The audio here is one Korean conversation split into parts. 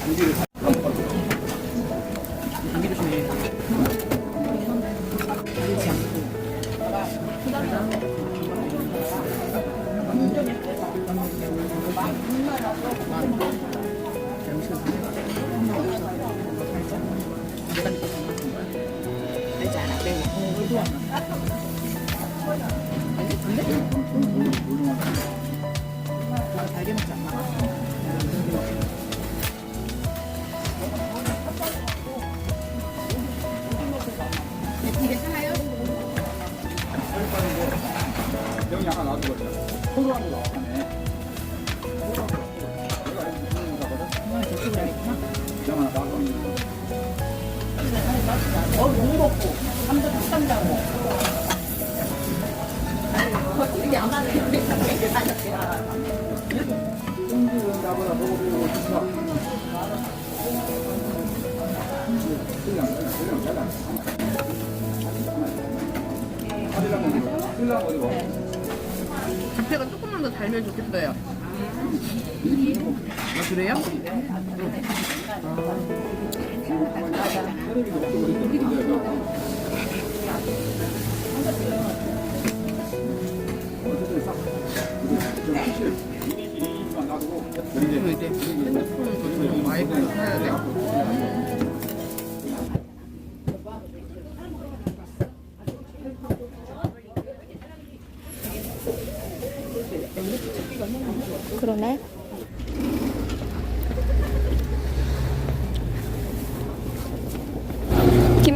감기 조심해. 달지 않고. 달지 않아. 매워. 달게 나고 어, 너무 먹고. 감자 닭감자고. 이게 안 하네. 가게 다녔대요. 소주 나보다 먹어보고 싶어. 그냥 그냥 그냥 그냥. 집회가 조금만 더 달면 좋겠어요. 아, 그래요? 그럼 이제 핸드폰 좀 마이크 사야 돼?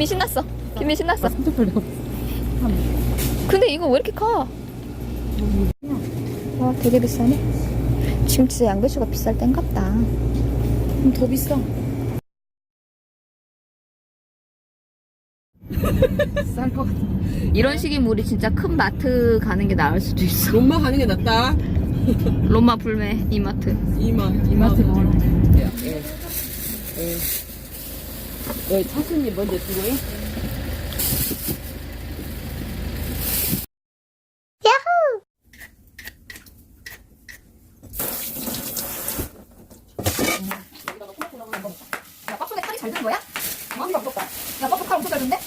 김이 신났어. 김이 신났어. 근데 이거 왜 이렇게 커? 와, 되게 비싸네. 지금 진짜 양배추가 비쌀 땐갑다. 더 비싸. 쌀것 같아. 이런 식이면 우리 진짜 큰 마트 가는 게 나을 수도 있어. 롬마 가는 게 낫다. 롬마 불매 이마트. 이마. 이마트 먹으러. 예. 예. 여기 차순이 먼저 들어요? 야, 빡속에 칼이 잘든 거야? 많이 없었다. 야, 빡속 칼 엄청 잘 든데?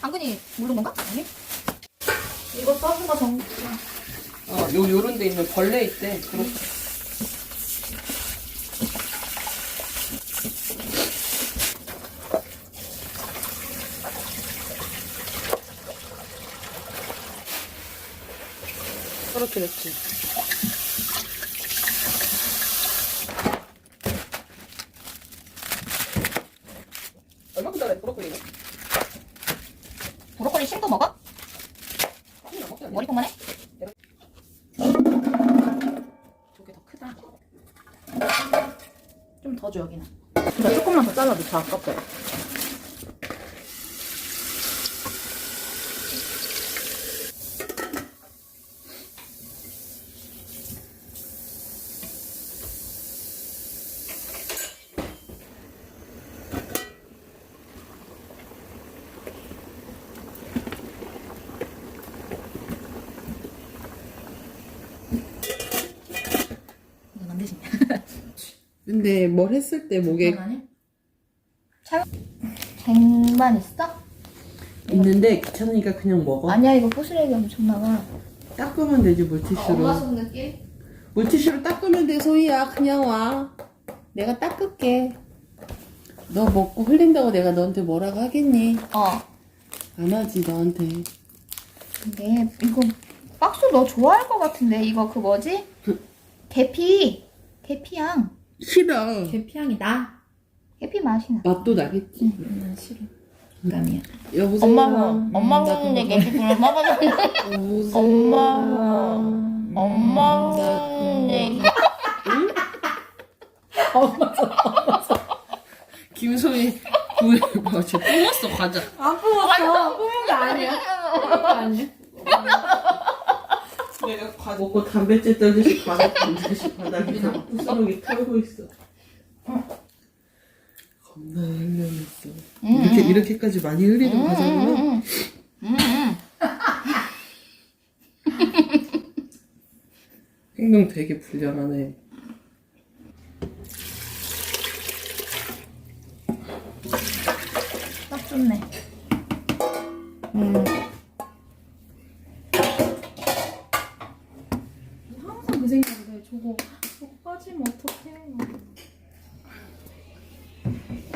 당근이 모른 건가? 아니. 이거 써준 거 정. 어, 요, 요런 데 있는 벌레 있대. 그렇 떨어뜨렸지. 얼마 기다려, 브로콜리는? 브로콜리 심도 먹어? 머리통만 해? 저게 더 크다. 좀 더 줘, 여기는. 조금만 더 잘라도 더 아깝다. 근데 뭘 했을 때 목에? 잘. 쟁반 있어? 있는데 귀찮으니까 그냥 먹어. 아니야, 이거 포스레기 엄청 나가. 닦으면 되지 엄마 물티슈로. 손 느낌? 물티슈로 닦으면 돼 소희야 그냥 와. 내가 닦을게. 너 먹고 흘린다고 내가 너한테 뭐라고 하겠니? 어. 안 하지 너한테. 근데 이거 박스 너 좋아할 것 같은데 이거 그 뭐지? 계피 계피향 싫어. 계피향이 나 계피 맛이 나. 맛도 나겠지. 난 싫어. 감이야. 여보세요. 엄마가 엄마 먹는 게 계피 엄마 먹는 여보세요. 엄마. 엄마 먹는 게 김소희 구해. 맞아. 뿜었어 과자. 안 뽑았어. 뽑은 게 아니야? 아니야 과 먹고 담배째 떨듯이 과자 던지듯이 바닥에서 부스러기 털고 있어. 어? 겁나 흘려냈어. 음, 음. 이렇게 이렇게까지 많이 흘리는 음, 과자구나. 행동 되게 불량하네. 딱 좋네. 생각을 해. 저거, 저거 빠지면 어떡해.